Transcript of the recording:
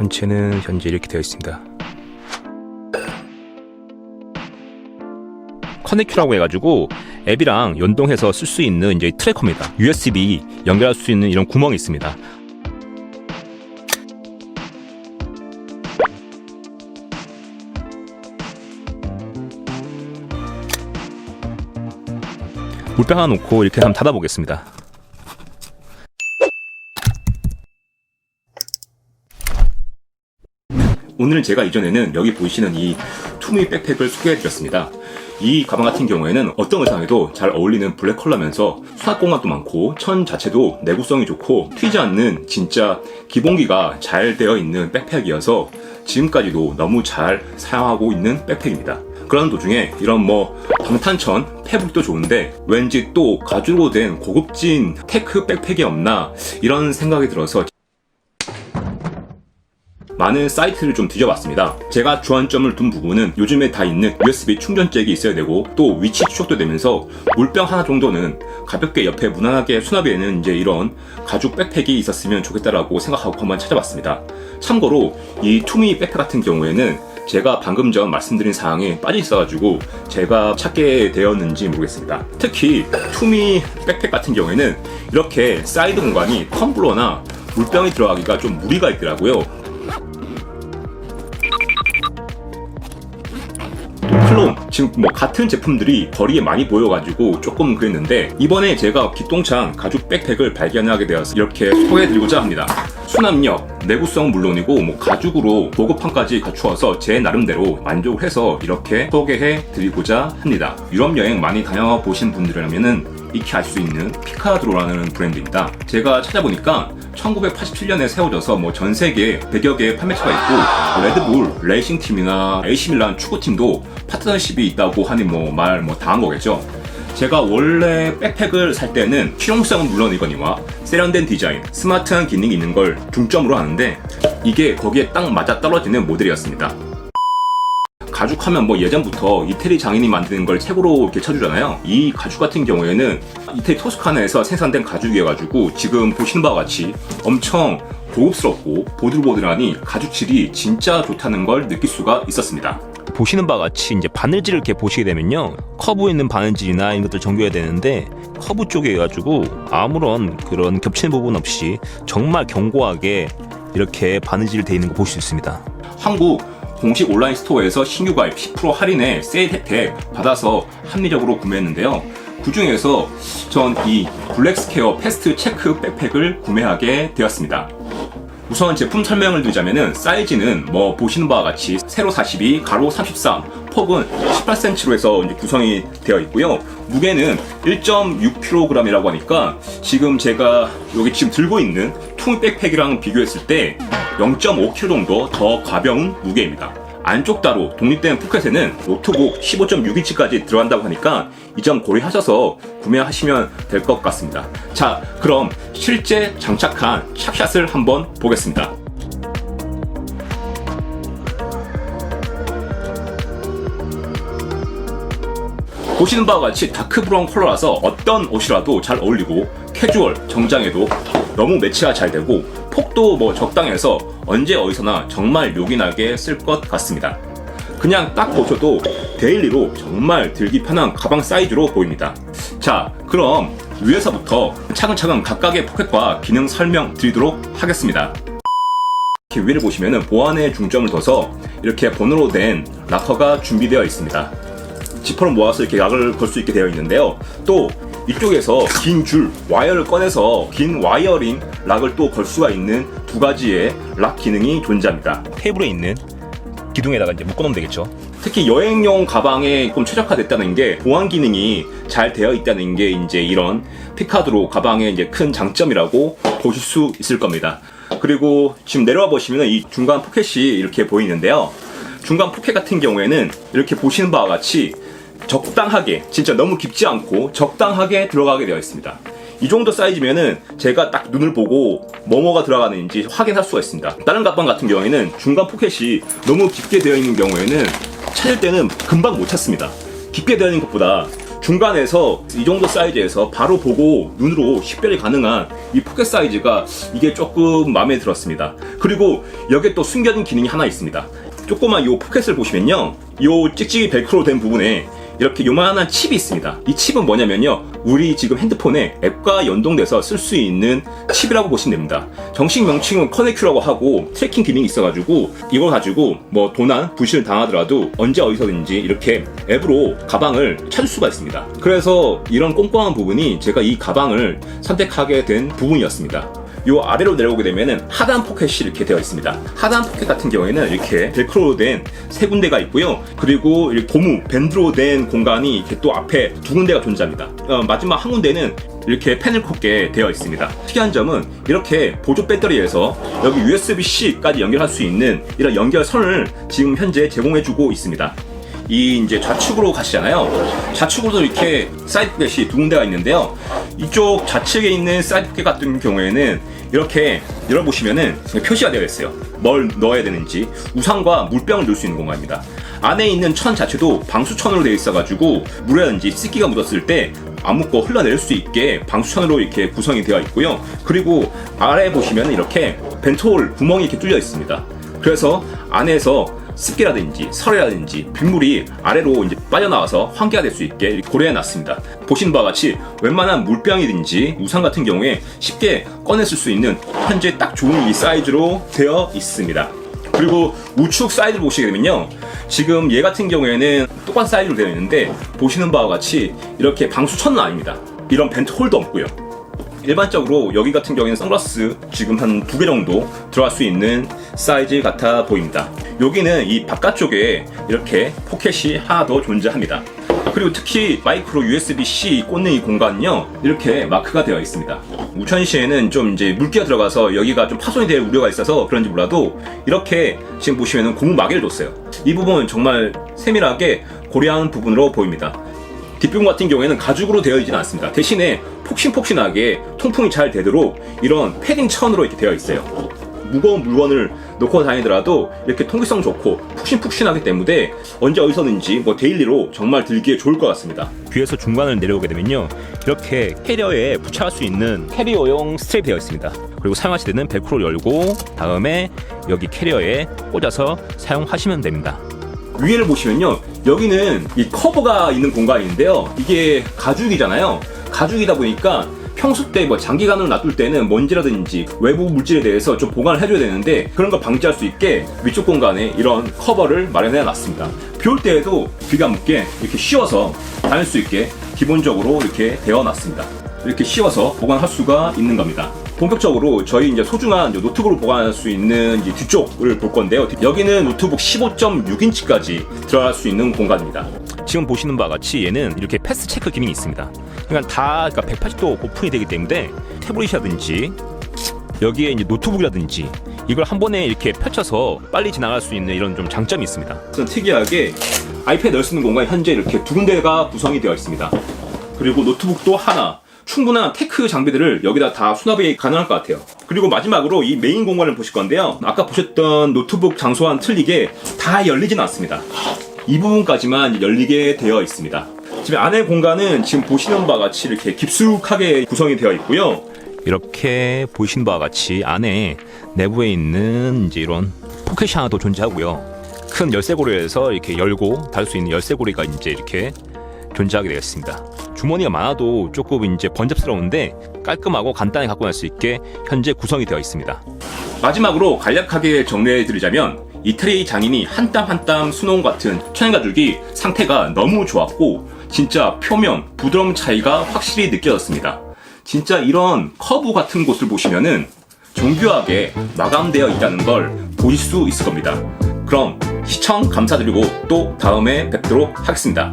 전체는 현재 이렇게 되어 있습니다. 커넥큐라고 해가지고 앱이랑 연동해서 쓸 수 있는 이제 트래커입니다. USB 연결할 수 있는 이런 구멍이 있습니다. 물병 하나 놓고 이렇게 한번 닫아보겠습니다. 오늘 제가 이전에는 여기 보이시는 이 투미 백팩을 소개해드렸습니다. 이 가방 같은 경우에는 어떤 의상에도 잘 어울리는 블랙 컬러면서 수납 공간도 많고 천 자체도 내구성이 좋고 튀지 않는 진짜 기본기가 잘 되어 있는 백팩이어서 지금까지도 너무 잘 사용하고 있는 백팩입니다. 그런 도중에 이런 뭐 방탄천 패브릭도 좋은데 왠지 또 가죽으로 된 고급진 테크 백팩이 없나 이런 생각이 들어서 많은 사이트를 좀 뒤져봤습니다. 제가 주안점을 둔 부분은 요즘에 다 있는 USB 충전잭이 있어야 되고 또 위치 추적도 되면서 물병 하나 정도는 가볍게 옆에 무난하게 수납이 되는 이제 이런 가죽 백팩이 있었으면 좋겠다라고 생각하고 한번 찾아봤습니다. 참고로 이 투미 백팩 같은 경우에는 제가 방금 전 말씀드린 사항에 빠져 있어가지고 제가 찾게 되었는지 모르겠습니다. 특히 투미 백팩 같은 경우에는 이렇게 사이드 공간이 텀블러나 물병이 들어가기가 좀 무리가 있더라고요. 지금 뭐 같은 제품들이 거리에 많이 보여가지고 조금 그랬는데 이번에 제가 기똥찬 가죽 백팩을 발견하게 되어서 이렇게 소개해드리고자 합니다. 수납력, 내구성 물론이고 뭐 가죽으로 보급판까지 갖추어서 제 나름대로 만족을 해서 이렇게 소개해 드리고자 합니다. 유럽 여행 많이 다녀보신 분들이라면은 익히 알 수 있는 피카드로라는 브랜드입니다. 제가 찾아보니까 1987년에 세워져서 뭐 전 세계 100여 개의 판매처가 있고 레드불 레이싱 팀이나 AC 밀란 축구팀도 파트너십이 있다고 하니 뭐 말뭐다한 거겠죠. 제가 원래 백팩을 살 때는 실용성은 물론이거니와 세련된 디자인, 스마트한 기능이 있는 걸 중점으로 하는데 이게 거기에 딱 맞아 떨어지는 모델이었습니다. 가죽하면 뭐 예전부터 이태리 장인이 만드는 걸 최고로 이렇게 쳐주잖아요. 이 가죽 같은 경우에는 이태리 토스카나에서 생산된 가죽이어가지고 지금 보시는 바와 같이 엄청 고급스럽고 보들보들하니 가죽질이 진짜 좋다는 걸 느낄 수가 있었습니다. 보시는 바와 같이 이제 바늘질을 이렇게 보시게 되면요 커브 있는 바늘질이나 이런 것들 정교해야 되는데 커브 쪽에 해가지고 아무런 그런 겹치는 부분 없이 정말 견고하게 이렇게 바느질 돼 있는 거볼수 있습니다. 한국 공식 온라인 스토어에서 신규 가입 10% 할인에 세일 혜택 받아서 합리적으로 구매했는데요. 그 중에서 전 이 블랙스퀘어 패스트 체크 백팩을 구매하게 되었습니다. 우선 제품 설명을 드리자면은 사이즈는 뭐 보시는 바와 같이 세로 42, 가로 33, 폭은 18cm로 해서 이제 구성이 되어 있고요. 무게는 1.6kg이라고 하니까 지금 제가 여기 지금 들고 있는 투 백팩이랑 비교했을 때 0.5kg 정도 더 가벼운 무게입니다. 안쪽 따로 독립된 포켓에는 노트북 15.6인치까지 들어간다고 하니까 이 점 고려하셔서 구매하시면 될 것 같습니다. 자, 그럼 실제 장착한 샷샷을 한번 보겠습니다. 보시는 바와 같이 다크 브라운 컬러라서 어떤 옷이라도 잘 어울리고 캐주얼, 정장에도 너무 매치가 잘 되고 폭도 뭐 적당해서 언제 어디서나 정말 요긴하게 쓸 것 같습니다. 그냥 딱 보셔도 데일리로 정말 들기 편한 가방 사이즈로 보입니다. 자, 그럼 위에서부터 차근차근 각각의 포켓과 기능 설명 드리도록 하겠습니다. 이렇게 위를 보시면 보안에 중점을 둬서 이렇게 번호로 된 락커가 준비되어 있습니다. 지퍼를 모아서 이렇게 락을 걸 수 있게 되어 있는데요. 또 이쪽에서 긴 줄, 와이어를 꺼내서 긴 와이어링 락을 또 걸 수가 있는 두 가지의 락 기능이 존재합니다. 테이블에 있는 기둥에다가 이제 묶어놓으면 되겠죠. 특히 여행용 가방에 조금 최적화됐다는 게 보안 기능이 잘 되어 있다는 게 이제 이런 피카드로 가방의 이제 큰 장점이라고 보실 수 있을 겁니다. 그리고 지금 내려와 보시면 이 중간 포켓이 이렇게 보이는데요. 중간 포켓 같은 경우에는 이렇게 보시는 바와 같이 적당하게 진짜 너무 깊지 않고 적당하게 들어가게 되어 있습니다. 이 정도 사이즈면은 제가 딱 눈을 보고 뭐뭐가 들어가는지 확인할 수가 있습니다. 다른 가방 같은 경우에는 중간 포켓이 너무 깊게 되어 있는 경우에는 찾을 때는 금방 못 찾습니다. 깊게 되어 있는 것보다 중간에서 이 정도 사이즈에서 바로 보고 눈으로 식별이 가능한 이 포켓 사이즈가 이게 조금 마음에 들었습니다. 그리고 여기에 또 숨겨진 기능이 하나 있습니다. 조그만 요 포켓을 보시면요. 요 찍찍이 벨크로 된 부분에 이렇게 요만한 칩이 있습니다. 이 칩은 뭐냐면요. 우리 지금 핸드폰에 앱과 연동돼서 쓸 수 있는 칩이라고 보시면 됩니다. 정식 명칭은 커넥큐라고 하고 트래킹 기능이 있어가지고 이걸 가지고 뭐 도난, 부실을 당하더라도 언제 어디서든지 이렇게 앱으로 가방을 찾을 수가 있습니다. 그래서 이런 꼼꼼한 부분이 제가 이 가방을 선택하게 된 부분이었습니다. 요 아래로 내려오게 되면은 하단 포켓이 이렇게 되어 있습니다. 하단 포켓 같은 경우에는 이렇게 벨크로로 된 세 군데가 있고요. 그리고 고무 밴드로 된 공간이 이렇게 또 앞에 두 군데가 존재합니다. 어, 마지막 한 군데는 이렇게 펜을 꽂게 되어 있습니다. 특이한 점은 이렇게 보조 배터리에서 여기 USB-C까지 연결할 수 있는 이런 연결선을 지금 현재 제공해주고 있습니다. 이 이제 좌측으로 가시잖아요. 좌측으로도 이렇게 사이드 포켓이 두 군데가 있는데요. 이쪽 좌측에 있는 포켓 같은 경우에는 이렇게 열어보시면은 표시가 되어 있어요. 뭘 넣어야 되는지 우산과 물병을 넣을 수 있는 공간입니다. 안에 있는 천 자체도 방수천으로 되어 있어가지고 물이라든지 습기가 묻었을 때 안 묻고 흘러내릴 수 있게 방수천으로 이렇게 구성이 되어 있고요. 그리고 아래 보시면 이렇게 벤톨 구멍이 이렇게 뚫려 있습니다. 그래서 안에서 습기라든지 설이라든지 빗물이 아래로 이제 빠져나와서 환기가 될 수 있게 고려해 놨습니다. 보시는 바와 같이 웬만한 물병이든지 우산 같은 경우에 쉽게 꺼냈을 수 있는 현재 딱 좋은 이 사이즈로 되어 있습니다. 그리고 우측 사이드를 보시게 되면요. 지금 얘 같은 경우에는 똑같은 사이즈로 되어 있는데 보시는 바와 같이 이렇게 방수 천은 아닙니다. 이런 벤트 홀도 없고요. 일반적으로 여기 같은 경우에는 선글라스 지금 한 두 개 정도 들어갈 수 있는 사이즈 같아 보입니다. 여기는 이 바깥쪽에 이렇게 포켓이 하나 더 존재합니다. 그리고 특히 마이크로 USB-C 꽂는 이 공간은요 이렇게 마크가 되어 있습니다. 우천시에는 좀 이제 물기가 들어가서 여기가 좀 파손이 될 우려가 있어서 그런지 몰라도 이렇게 지금 보시면은 고무 마개를 뒀어요. 이 부분은 정말 세밀하게 고려한 부분으로 보입니다. 뒷부분 같은 경우에는 가죽으로 되어 있지는 않습니다. 대신에 폭신폭신하게 통풍이 잘 되도록 이런 패딩 천으로 이렇게 되어 있어요. 무거운 물건을 놓고 다니더라도 이렇게 통기성 좋고 푹신푹신하기 때문에 언제 어디서든지 뭐 데일리로 정말 들기에 좋을 것 같습니다. 뒤에서 중간을 내려오게 되면요. 이렇게 캐리어에 부착할 수 있는 캐리어용 스트랩이 되어 있습니다. 그리고 사용하실 때는 벨크로를 열고 다음에 여기 캐리어에 꽂아서 사용하시면 됩니다. 위에를 보시면요. 여기는 이 커버가 있는 공간인데요. 이게 가죽이잖아요. 가죽이다 보니까 평소 때 뭐 장기간으로 놔둘 때는 먼지라든지 외부 물질에 대해서 좀 보관을 해줘야 되는데 그런 걸 방지할 수 있게 위쪽 공간에 이런 커버를 마련해 놨습니다. 비 올 때에도 비가 묻게 이렇게 씌워서 다닐 수 있게 기본적으로 이렇게 되어 놨습니다. 이렇게 씌워서 보관할 수가 있는 겁니다. 본격적으로 저희 이제 소중한 이제 노트북을 보관할 수 있는 이제 뒤쪽을 볼 건데요. 여기는 노트북 15.6인치까지 들어갈 수 있는 공간입니다. 지금 보시는 바와 같이 얘는 이렇게 패스 체크 기능이 있습니다. 그러니까 다 그러니까 180도 오픈이 되기 때문에 태블릿이라든지 여기에 이제 노트북이라든지 이걸 한 번에 이렇게 펼쳐서 빨리 지나갈 수 있는 이런 좀 장점이 있습니다. 특이하게 아이패드 넣을 수 있는 공간이 현재 이렇게 두 군데가 구성이 되어 있습니다. 그리고 노트북도 하나 충분한 테크 장비들을 여기다 다 수납이 가능할 것 같아요. 그리고 마지막으로 이 메인 공간을 보실 건데요. 아까 보셨던 노트북 장소와는 틀리게 다 열리진 않습니다. 이 부분까지만 열리게 되어 있습니다. 지금 안에 공간은 지금 보시는 바와 같이 이렇게 깊숙하게 구성이 되어 있고요. 이렇게 보시는 바와 같이 안에 내부에 있는 이제 이런 포켓이 하나 더 존재하고요. 큰 열쇠고리에서 이렇게 열고 닫을 수 있는 열쇠고리가 이제 이렇게 존재하게 되었습니다. 주머니가 많아도 조금 이제 번잡스러운데 깔끔하고 간단히 갖고 갈 수 있게 현재 구성이 되어 있습니다. 마지막으로 간략하게 정리해 드리자면 이태리 장인이 한 땀 한 땀 수놓은 같은 천연 가죽이 상태가 너무 좋았고 진짜 표면 부드러움 차이가 확실히 느껴졌습니다. 진짜 이런 커브 같은 곳을 보시면은 정교하게 마감되어 있다는 걸 보실 수 있을 겁니다. 그럼 시청 감사드리고 또 다음에 뵙도록 하겠습니다.